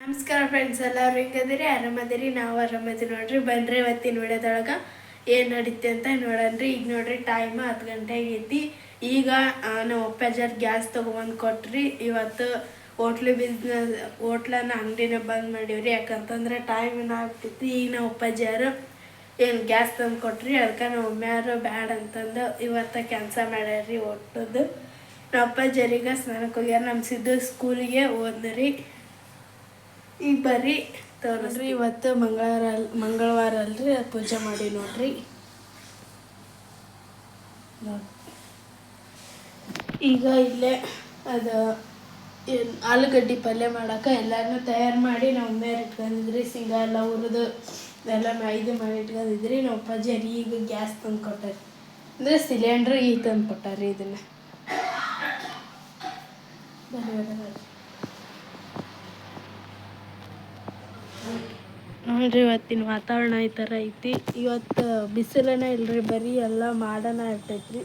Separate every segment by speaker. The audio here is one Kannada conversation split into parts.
Speaker 1: ನಮಸ್ಕಾರ ಫ್ರೆಂಡ್ಸ್ ಎಲ್ಲರೂ ಹೆಂಗದಿರಿ ಆರಾಮದಿರಿ? ನಾವು ಆರಾಮದಿ ನೋಡ್ರಿ. ಬನ್ರಿ ಇವತ್ತಿನ ವಿಡಿಯೋದೊಳಗೆ. ಏನು ನಡೀತೆ ಅಂತ ನೋಡನ್ರಿ. ಈಗ ನೋಡ್ರಿ ಟೈಮ್ ಹತ್ತು ಗಂಟೆ ಆಗೈತಿ ಈಗ ನಮ್ಮ ಅಪ್ಪಾಜರ್ ಗ್ಯಾಸ್ ತೊಗೊಬಂದು ಕೊಟ್ರಿ. ಇವತ್ತು ಹೋಟ್ಲು ಬಿಸ್ನೆಸ್ ಹೋಟ್ಲನ್ನ ಅಂಗಡಿನ ಬಂದ್ ಮಾಡೀವ್ರಿ. ಯಾಕಂತಂದ್ರೆ ಟೈಮ್ ಆಗ್ತಿತ್ತು ಈಗ ನಮ್ಮ ಅಪ್ಪಾಜಿಯರು ಏನು ಗ್ಯಾಸ್ ತಂದು ಕೊಟ್ರಿ. ಅದಕ್ಕೆ ನಮ್ಮ ಒಮ್ಮೆಯಾರು ಬ್ಯಾಡ ಅಂತಂದು ಇವತ್ತು ಕೆಲಸ ಮಾಡ್ಯಾರ್ರಿ ಒಟ್ಟದ್ದು ನಮ್ಮ ಅಪ್ಪಾಜರಿಗೆ ಸ್ನಾನಕ್ಕೆ ಹೋಗ್ಯಾರ. ನಮ್ಮ ಸಿದ್ದು ಸ್ಕೂಲಿಗೆ ಹೋದ್ರಿ ಈಗ ಬರ್ರಿ ತೋರಿಸ್ರಿ ಇವತ್ತು ಮಂಗಳವಾರ ಅಲ್ ಮಂಗಳವಾರ ಅಲ್ರಿ ಪೂಜೆ ಮಾಡಿ ನೋಡ್ರಿ. ನೋಡ್. ಈಗ ಇಲ್ಲೇ ಅದು ಏನು ಆಲೂಗಡ್ಡೆ ಪಲ್ಯ ಮಾಡೋಕೆ ಎಲ್ಲಾರನ್ನೂ ತಯಾರು ಮಾಡಿ ನಾವು ಮೇಲೆ ಇಟ್ಕೊಂಡಿದ್ರಿ. ಸಿಂಗ ಎಲ್ಲ ಹುರಿದು ಎಲ್ಲ ಇದು ಮಾಡಿ ಇಟ್ಕೊಂಡಿದ್ರಿ. ಅಪ್ಪಾಜಿ ಅಲ್ಲಿ ಈಗ ಗ್ಯಾಸ್ ತಂದು ಕೊಟ್ಟಾರಿ. ಅಂದರೆ ಸಿಲಿಂಡ್ರ್ ಈಗ ತಂದು ಕೊಟ್ಟಾರಿ ಇದನ್ನ ಬರ್ರಿ ಬರ್ರಿ ಬರ್ರಿ ನೋಡ್ರಿ ಇವತ್ತಿನ ವಾತಾವರಣ ಈ ಥರ ಐತಿ. ಇವತ್ತು ಬಿಸಿಲನ ಇಲ್ರಿ ಬರೀ ಎಲ್ಲ ಮಾಡನ ಇರ್ತೈತ್ರಿ.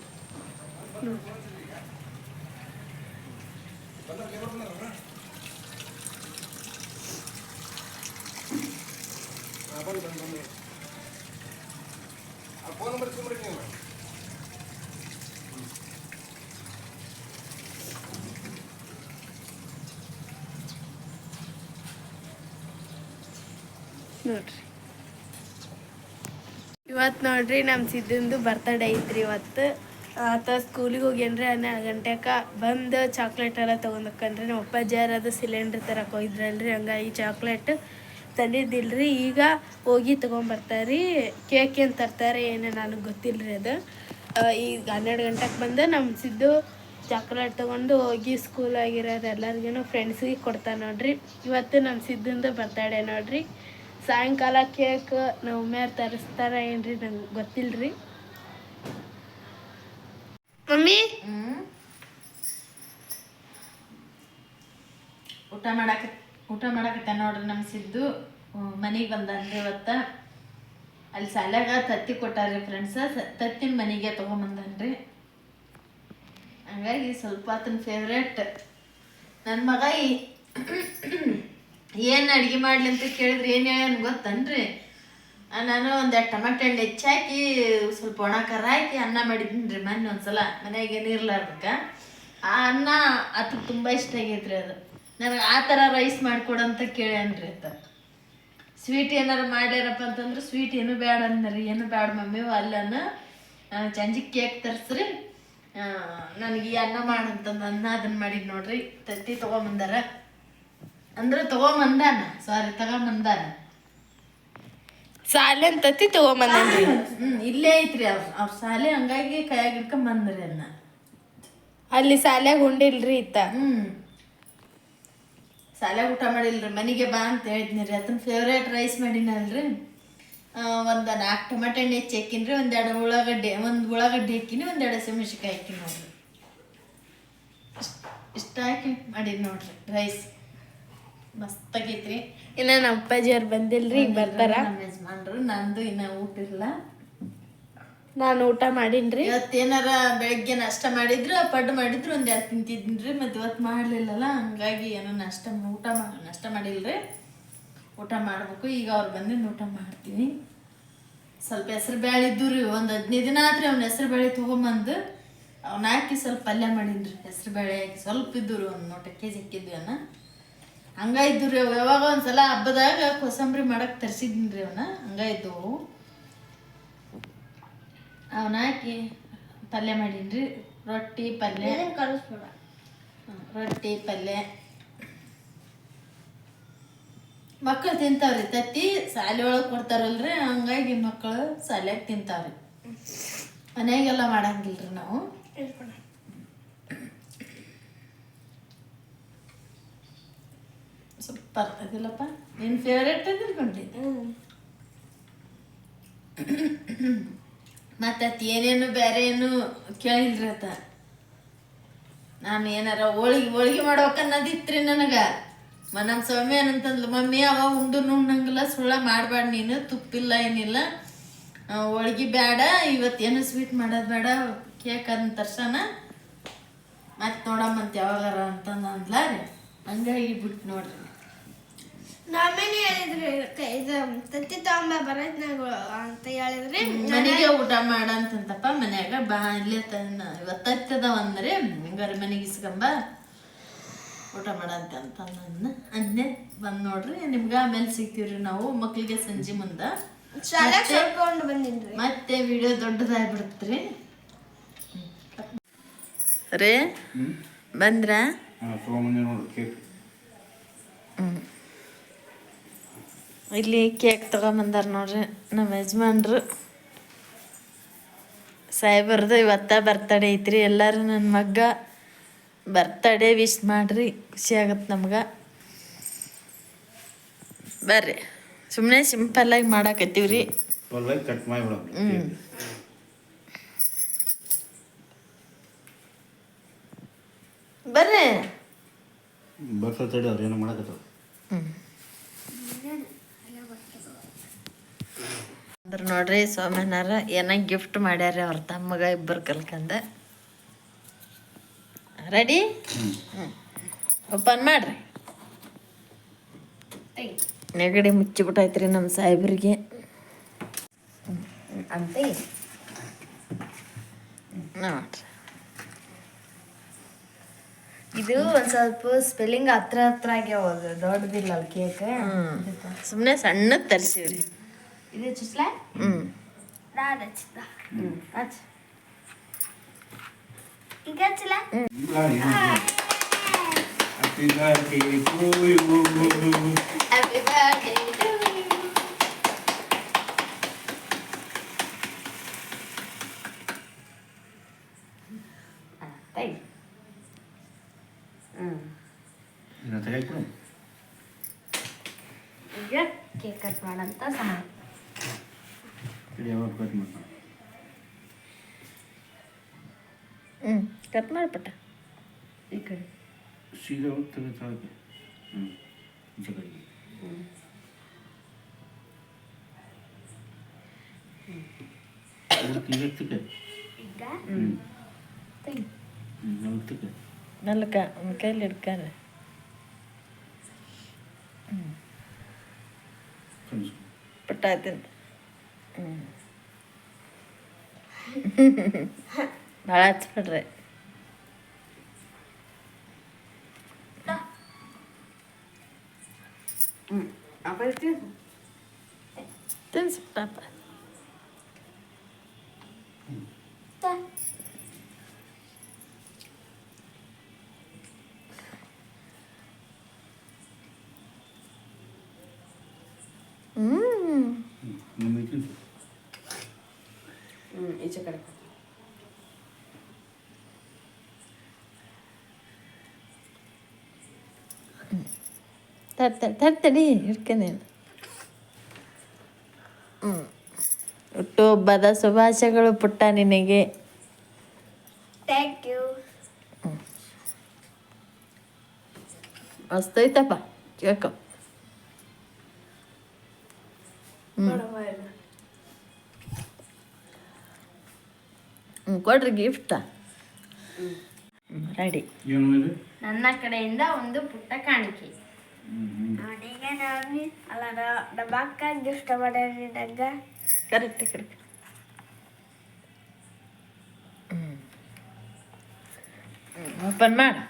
Speaker 1: ನೋಡ್ರಿ. ನೋಡ್ರಿ. ಇವತ್ತು ನೋಡ್ರಿ ನಮ್ಮ ಸಿದ್ದಂದು ಬರ್ತಡೇ ಐತ್ರಿ ಇವತ್ತು. ಆತ ಸ್ಕೂಲಿಗೆ ಹೋಗ್ಯಾನ್ರಿ ಹನ್ನೆರಡು ಗಂಟೆಕ ಬಂದು ಚಾಕ್ಲೇಟ್ ಎಲ್ಲ ತೊಗೊಂಡಕ್ಕನ್ರಿ ನಮ್ಮ ಅಪ್ಪಾಜಿಯಾರ ಅದು ಸಿಲಿಂಡ್ರ್ ತರಕ್ಕೆ ಹೋಗಿದ್ರಲ್ರಿ, ಹಂಗಾಗಿ ಚಾಕ್ಲೇಟ್ ತಂದಿದ್ದಿಲ್ರಿ. ಈಗ ಹೋಗಿ ತೊಗೊಂಬರ್ತಾರ್ರಿ ಕೇಕ್ ಏನು ತರ್ತಾರೆ, ಏನೋ ನನಗೆ ಗೊತ್ತಿಲ್ಲರಿ ಅದು. ಈಗ ಹನ್ನೆರಡು ಗಂಟೆಗೆ ಬಂದು ನಮ್ಮ ಸಿದ್ದು ಚಾಕ್ಲೇಟ್ ತೊಗೊಂಡು ಹೋಗಿ ಸ್ಕೂಲ್ ಆಗಿರೋದು ಎಲ್ಲರಿಗೂ ಫ್ರೆಂಡ್ಸಿಗೆ ಕೊಡ್ತಾನೆ ನೋಡ್ರಿ. ಇವತ್ತು ನಮ್ಮ ಸಿದ್ದಂದು ಬರ್ತಡೇ ನೋಡ್ರಿ. ಸಾಯಂಕಾಲ ಕೇಕ್ ನಮ್ಮ ಮ್ಯಾರ ತರಿಸ್ತಾರ ಏನ್ರಿ ನಂಗೆ ಗೊತ್ತಿಲ್ರಿ. ಮಮ್ಮಿ?
Speaker 2: ಊಟ ಮಾಡಕ ಊಟ ಮಾಡಾಕತ್ತ ನೋಡ್ರಿ ನಮ್ಮ ಸಿದ್ದು. ಮನೆಗೆ ಬಂದನ್ರಿ ಇವತ್ತ. ಅಲ್ಲಿ ಸಾಲಾಗ ತತ್ತಿ ಕೊಟ್ಟಾರ್ರಿ ಫ್ರೆಂಡ್ಸ ತತ್ತಿನ ಮನೆಗೆ ತೊಗೊಂಬಂದನ್ರಿ. ಹಂಗಾಗಿ ಸ್ವಲ್ಪ ಆತನ ಫೇವ್ರೇಟ್ ನನ್ನ ಮಗ ಏನು ಅಡುಗೆ ಮಾಡಲಿ ಅಂತ ಕೇಳಿದ್ರೆ ಏನು ಹೇಳ ಗೊತ್ತನ್ರಿ? ನಾನು ಒಂದು ಟೊಮೆಟೊ ಹಣ್ಣು ಹೆಚ್ಚಾಕಿ, ಸ್ವಲ್ಪ ಒಣ ಖಾರ ಹಾಕಿ ಅನ್ನ ಮಾಡಿದ್ದೀನಿ ರೀ ಮೊನ್ನೆ ಒಂದ್ಸಲ. ಮನ್ಯಾಗ ಏನು ಇರ್ಲಾರ್ದಕ್ಕೆ? ಆ ಅನ್ನ ಅದು ತುಂಬ ಇಷ್ಟ ಆಗೈತ್ರಿ ಅದು. ನನಗೆ ಆ ಥರ ರೈಸ್ ಮಾಡಿಕೊಡಂತ ಕೇಳ್ಯಾನ್ರಿ ಅದು ಸ್ವೀಟ್ ಏನಾರು ಮಾಡ್ಯಾರಪ್ಪ ಅಂತಂದ್ರೆ ಸ್ವೀಟ್ ಏನು ಬೇಡ ಅಂದ್ರಿ ಏನು ಬೇಡ ಮಮ್ಮಿ, ಅಲ್ಲನ ಚಂಜಿ ಕೇಕ್ ತರಿಸ್ರಿ. ನನಗೆ ಈ ಅನ್ನ ಮಾಡಂತಂದು ಅನ್ನ ಅದನ್ನು ಮಾಡಿದ್ ನೋಡ್ರಿ. ತತ್ತಿ ತೊಗೊಂಬಂದಾರ. ಅಂದ್ರೆ ತಗೊಂಬಂದಾನ? ಸಾರಿ ತಗೊಂಬಂದಾನ?
Speaker 1: ಸಾಲೆ ಅಂತತಿ ತಗೊಂಬಂದ್ರಿ
Speaker 2: ಹ್ಮ್ ಇಲ್ಲೇ ಐತ್ರಿ ಅವ್ರ ಅವ್ರ ಸಾಲೆ ಹಂಗಾಗಿ ಕೈಯಾಗ ಹಿಡ್ಕೊಂಡ್ ಬಂದ್ರಿ ಅದನ್ನ
Speaker 1: ಅಲ್ಲಿ ಸಾಲ್ಯಾಗ ಉಂಡಿಲ್ರಿ ಇತ್ತ.
Speaker 2: ಹ್ಮ್. ಸಾಲ್ಯಾಗ ಊಟ ಮಾಡಿಲ್ರಿ ಮನೆಗೆ ಬಾ ಅಂತ ಹೇಳಿದ್ನಿ ರೀ ಅದನ್ನ ಫೇವ್ರೇಟ್ ರೈಸ್ ಮಾಡಿನಲ್ರಿ ಒಂದು ನಾಲ್ಕು ಟೊಮೆಟೊ ಹಣ್ಣು ಹೆಚ್ಚಿ ಹಾಕಿನ್ರಿ ಒಂದೆರಡು ಉಳ್ಳಾಗಡ್ಡೆ ಒಂದು ಉಳ್ಳಾಗಡ್ಡೆ ಹಾಕಿನಿ ಒಂದೆರಡು ಹಸಿಮೆಣ್ಸಿಕಾಯಿ ಹಾಕಿನಿ ನೋಡ್ರಿ. ಇಷ್ಟ್- ಇಷ್ಟ ಹಾಕಿ ಮಾಡಿದ್ ನೋಡ್ರಿ ರೈಸ್ ಮಸ್ತಾಗೈತ್ರಿ.
Speaker 1: ಇನ್ನ ನಮ್ಮ ಅಪ್ಪಾಜಿಯವ್ರು ಬಂದಿಲ್ರಿ ಈಗ ಬರ್ತಾರ?
Speaker 2: ನಮ್ಮ ಯಜಮಾನ್ರು ನಂದು ಇನ್ನ ಊಟ ಇಲ್ಲ.
Speaker 1: ನಾನು ಊಟ ಮಾಡೀನ್ರಿ.
Speaker 2: ಇವತ್ತೇನಾರ ಬೆಳಗ್ಗೆ ನಾಷ್ಟ ಮಾಡಿದ್ರು ಪಡ್ಡು ಮಾಡಿದ್ರು ಒಂದ್ ಎರಡು ತಿಂತಿದ್ನ್ರಿ ಮತ್ತೆ ಇವತ್ತು ಮಾಡ್ಲಿಲ್ಲಲ್ಲ ಹಂಗಾಗಿ ಏನೋ ನಾಷ್ಟ ಊಟ ಮಾಡಿ ನಾಷ್ಟ ಮಾಡಿಲ್ರಿ. ಊಟ ಮಾಡ್ಬೇಕು ಈಗ ಅವ್ರು ಬಂದಿದ್ದು ಊಟ ಮಾಡ್ತೀನಿ. ಸ್ವಲ್ಪ ಹೆಸರು ಬೇಳೆ ಇದ್ದು ರೀ ಒಂದು ಹದಿನೈದು ದಿನ ಆತ್ರಿ ಅವ್ನ ಹೆಸರು ಬೇಳೆ ತೊಗೊಂಬಂದು. ಅವ್ನ ಹಾಕಿ ಸ್ವಲ್ಪ ಪಲ್ಯ ಮಾಡೀನ್ರಿ ಹೆಸರು ಬೇಳೆ ಹಾಕಿ. ಸ್ವಲ್ಪ ಇದ್ದು ರೀ ಒಂದು ನೋಟ ಕೆ ಜಿ ಹಾಕಿದ್ವಿ ಅವನ್ನ ಹಂಗ ರೀ ಅವು ಯಾವಾಗ ಒಂದ್ಸಲ ಹಬ್ಬದಾಗ ಕೋಸಂಬರಿ ಮಾಡಕ್ಕೆ ತರಿಸಿದ್ನಿ ರೀ ಅವನ್ನ ಹಂಗ ಇದ್ದವು ಅವನ್ನ ಹಾಕಿ ಪಲ್ಯ ಮಾಡೀನಿ ರೊಟ್ಟಿ ಪಲ್ಯ. ಹ್ಮ್, ರೊಟ್ಟಿ ಪಲ್ಯ. ಮಕ್ಕಳು ತಿಂತಾವ್ರಿ ತತ್ತಿ ಸಾಲಿ ಒಳಗೆ ಕೊಡ್ತಾರಲ್ರಿ ಹಂಗಾಗಿ ಮಕ್ಕಳು ಸಾಲಿಯಾಗ ತಿಂತಾವ್ರಿ. ಮನ್ಯಾಗೆಲ್ಲ ಮಾಡಂಗಿಲ್ರಿ ನಾವು. ಸೂಪರ್ ಅದಿಲ್ಲಪ್ಪ ನಿನ್ನ ಫೇವ್ರೇಟ್ ತಿಳ್ಕೊಂಡಿ ಮತ್ತೆ ಏನೇನು ಬೇರೆ ಏನು ಕೇಳಿಲ್ರಿ ಆತ ನಾನು ಏನಾರ ಹೋಳಿಗೆ ಹೋಳಿಗೆ ಮಾಡ್ಬೇಕನ್ನೋದಿತ್ರಿ ನನಗೆ. ನಮ್ಮ ಸ್ವಾಮಿ ಏನಂತಂದ್ಲು, ಮಮ್ಮಿ, ಅವ ಉಂಡು ಉಣ್ಣಂಗಿಲ್ಲ ಸುಳ್ಳ ಮಾಡಬೇಡ ನೀನು, ತುಪ್ಪಿಲ್ಲ ಏನಿಲ್ಲ. ಹೋಳಿಗೆ ಬೇಡ ಇವತ್ತೇನು ಸ್ವೀಟ್ ಮಾಡೋದು ಬೇಡ ಕೇಕ್ ಅದನ್ನ ತರ್ಸೋಣ ಮತ್ತೆ ನೋಡಮ್ಮಂತ ಯಾವಾಗಾರ ಅಂತಂದ್ಲ ರೀ. ಹಂಗಾಗಿ ಬಿಟ್ಟು ನೋಡ್ರಿ.
Speaker 1: ನಮ್ಮನೆ ಹೇಳಿದ್ರಿ ಕ- ಇದು ತತ್ತಿ ತಗೊಂಬ ಬರತ್ನಾಗ ಅಂತ ಹೇಳಿದ್ರಿ
Speaker 2: ಮನೆಗೆ ಊಟ ಮಾಡಂತಂತಪ್ಪ ಮನ್ಯಾಗ ಬಾ ಇಲ್ಲೇ ತನ್ನ ಇವತ್ತದ ಅಂದ್ರೆ ಹಿಂಗಾರೆ ಮನೆಗೆ ಇಸ್ಕೊಂಬ ಊಟ ಮಾಡಂತ ಅಂತ ನನ್ನ ಅನ್ನೆ ಬಂದ್ ನೋಡ್ರಿ ನಿಮ್ಗೆ ಆಮೇಲೆ ಸಿಗ್ತೀವ್ರಿ ನಾವು ಮಕ್ಳಿಗೆ ಸಂಜೆ ಮುಂದೆ. ಮತ್ತೆ ವಿಡಿಯೋ ದೊಡ್ಡದಾಗ್ಬಿಡ್ತ್ರಿ. ರೇ ಬಂದ್ರ?
Speaker 3: ಕೇಕ್
Speaker 2: ಇಲ್ಲಿ ಕೇಕ್ ತಗೊಂಬಂದಾರ ನೋಡ್ರಿ ನಮ್ಮ ಯಜಮಾನ್ರು. ಸಾಹೇಬರ್ದು ಇವತ್ತ ಬರ್ತಡೇ ಐತ್ರಿ ಎಲ್ಲರೂ ನನ್ನ ಮಗ್ಗ ಬರ್ತಡೇ ವಿಶ್ ಮಾಡ್ರಿ ಖುಷಿ ಆಗತ್ತೆ ನಮ್ಗೆ. ಬರ್ರಿ ಸುಮ್ಮನೆ ಸಿಂಪಲ್ಲಾಗಿ ಮಾಡಾಕತ್ತೀವಿ
Speaker 3: ರೀ ಕಟ್
Speaker 2: ಹ್ಮ್. ಬರ್ರಿ.
Speaker 3: ಬರ್ತಡೇ ತಡಿ ಅವ್ರು ಏನೋ
Speaker 2: ಅಂದ್ರ ನೋಡ್ರಿ ಸೋಮನಾರ ಏನ ಗಿಫ್ಟ್ ಮಾಡ್ಯಾರ ಅವ್ರ ತಮ್ಮಗ ಇಬ್ಬರು ಕಲ್ಕಂದ ರೆಡಿ ಓಪನ್ ಮಾಡ್ರಿ. ನೆಗಡಿ ಮುಚ್ಚಿಬಿಟ್ಟೈತ್ರಿ ನಮ್ಮ ಸಾಹೇಬ್ರಿಗೆ.
Speaker 4: ಅಂತ?
Speaker 2: ನೋಡ್ರಿ.
Speaker 4: ಇದು ಒಂದ್ ಸ್ವಲ್ಪ ಸ್ಪೆಲ್ಲಿಂಗ್ ಹತ್ರ ಹತ್ರ ಆಗ್ಯಾವ ಅದು ದೊಡ್ಡದಿಲ್ಲ ಅಲ್ಲಿ ಕೇಕ್
Speaker 2: ಸುಮ್ಮನೆ ಸಣ್ಣದ್ ತರಿಸಿವ್ರಿ
Speaker 4: ಇದು ಚುಸ್ಲಾ
Speaker 2: ಹ್ಮ್
Speaker 4: ಹಚ್
Speaker 1: ಈಗ ಹಚ್ಚಲ
Speaker 3: ಹ್ಯಾಪಿ ಬರ್ಡೇ ಟು ಯು
Speaker 4: ತೈ ಹ್ಮ್
Speaker 3: ಇನ್ನು ತೆಗೆದು
Speaker 4: ಈಗ ಕೇಕ್ ಕಟ್ ಮಾಡಂತ ಸಮಯ
Speaker 3: ತಡಿ ಯಾವಾಗ ಕಟ್ ಮಾಡ್ತಾನೆ
Speaker 2: ಹ್ಮ್ ಕಟ್ ಮಾಡ್ಬಿಟ್ಟ
Speaker 4: ಈ ಕಡೆ
Speaker 3: ಸೀದಾ ಹೋಗಿ ತೆಗೆದು ಹ್ಞೂ ಈ ಕಡೆಗೆ ಅದಕ್ಕೆ ಈಗ ತಿಕ್ಕೆ
Speaker 1: ಈಗ
Speaker 3: ಹ್ಞೂ
Speaker 4: ತೈ
Speaker 3: ಹ್ಞೂ ತಿಕ್ಕೆ
Speaker 2: ನಲ್ಕ ಪುಟ್ಟ ಆಯ್ತಂತ ಹ್ಞೂ ಭಾಳ ಹಚ್ಬಿಡ್ರಿ
Speaker 4: ಹ್ಮ್ ಅಪ್ಪ ಇರ್ತೀವಿ
Speaker 2: ತಿನ್ಸ್ಬಿಟ್ಟಪ್ಪ
Speaker 4: ಈಚೆ ಕಡೆ
Speaker 2: ತಡ್ ತಡಿ ಹಿಡ್ಕೊಂಡೇನು ಹ್ಞೂ ಹುಟ್ಟುಹಬ್ಬದ ಶುಭಾಶಯಗಳು ಪುಟ್ಟ ನಿನಗೆ.
Speaker 1: Thank you.
Speaker 2: ಮಸ್ತ್ ಐತಪ್ಪ ಕೇಕು ಹ್ಞೂ ಕೊಡ್ರಿ ಗಿಫ್ಟ ರೆಡಿ
Speaker 4: ನನ್ನ ಕಡೆಯಿಂದ ಒಂದು ಪುಟ್ಟ ಕಾಣಿಕೆ.
Speaker 1: ಅವನಿಗೆ ನಾನು ಅಲ್ಲ ನಮ್ಮ ಅಕ್ಕ ಗಿಫ್ಟ್ ಮಾಡ್ಯಾರಿ ನಂಗೆ
Speaker 2: ಕರೆಕ್ಟ್ ಕರೆಕ್ಟ್. ಓಪನ್ ಮಾಡು.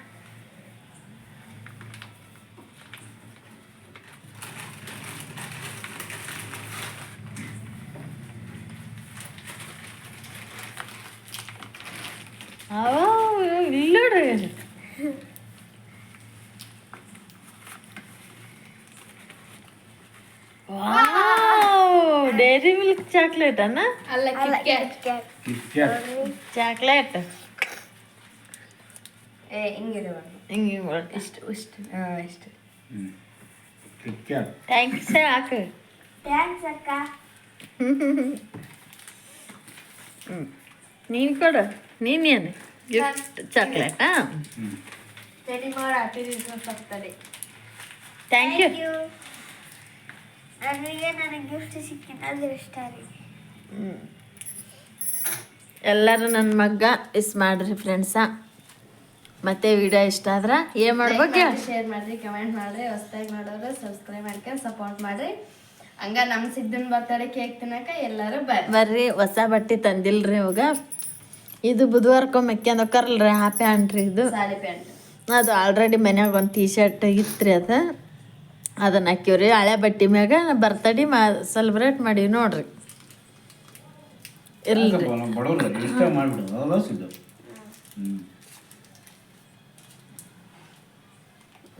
Speaker 2: ಇಲ್ಲೋಡ್ರಿ ಡೈರಿ ಮಿಲ್ಕ್ ಚಾಕ್ಲೇಟ್ ಅನ್ನ
Speaker 4: ಅಲ್ಲ
Speaker 1: ಅಲ್ಲ
Speaker 4: KitKat.
Speaker 1: KitKat.
Speaker 3: KitKat
Speaker 2: chocolate ನೀನೇನು ಗಿಫ್ಟ್ ಚಾಕ್ಲೇಟಾ ಥ್ಯಾಂಕ್ ಯು
Speaker 1: ನನಗೆ ನನಗೆ ಗಿಫ್ಟ್ ಸಿಕ್ಕಿದ ಅಂದ್ರೆ ಇಷ್ಟ ರೀ.
Speaker 2: ಎಲ್ಲರೂ ನನ್ನ ಮಗ್ಗ ಇಸ್ ಮಾಡ್ರಿ ಫ್ರೆಂಡ್ಸ ಮತ್ತೆ ವಿಡಿಯೋ ಇಷ್ಟ ಆದ್ರೆ? ಏನು ಮಾಡ್ಬೇಕು
Speaker 4: ಶೇರ್ ಮಾಡ್ರಿ ಕಮೆಂಟ್ ಮಾಡ್ರಿ ಹೊಸ್ದಾಗಿ ನೋಡೋರು ಸಬ್ಸ್ಕ್ರೈಬ್ ಮಾಡ್ಕೊಂಡು ಸಪೋರ್ಟ್ ಮಾಡ್ರಿ. ಹಂಗ ನಮ್ ಸಿದ್ದನ್ ಬರ್ತಾರೆ ಕೇಕ್ ತಿನ್ನಕ ಎಲ್ಲರೂ ಬರ್ರಿ.
Speaker 2: ಬರ್ರಿ ಹೊಸ ಬಟ್ಟೆ ತಂದಿಲ್ರಿ ಇವಾಗ. ಇದು ಬುಧವಾರಕ್ಕೊಮ್ಮೆ ಮೆಕ್ಕೆಂದು ಹೋಗ್ತಾರಲ್ರಿ ಆ ಪ್ಯಾಂಟ್ ರೀ ಇದು.
Speaker 4: ಸಾಡಿ ಪ್ಯಾಂಟ್.
Speaker 2: ಅದು ಆಲ್ರೆಡಿ ಮನ್ಯಾಗ ಒಂದು ಟೀ ಶರ್ಟ್ ಇತ್ತು ರೀ ಅದು. ಅದನ್ನ ಹಾಕಿವ್ರಿ ಹಳೆ ಬಟ್ಟೆ ಮ್ಯಾಗ ಬರ್ತಡಿ ಮಾ ಸೆಲೆಬ್ರೇಟ್ ಮಾಡೀವಿ ನೋಡ್ರಿ.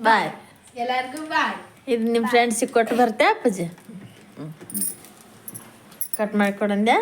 Speaker 2: ಬಾಯ್
Speaker 1: ಎಲ್ಲರಿಗೂ ಬಾಯ್
Speaker 2: ಇದು ನಿಮ್ಮ ಫ್ರೆಂಡ್ಸಿಗೆ ಕೊಟ್ಟು ಬರ್ತೆ ಅಪ್ಪಾಜಿ. ಕಟ್ ಮಾಡಿಕೊಡಂದೆ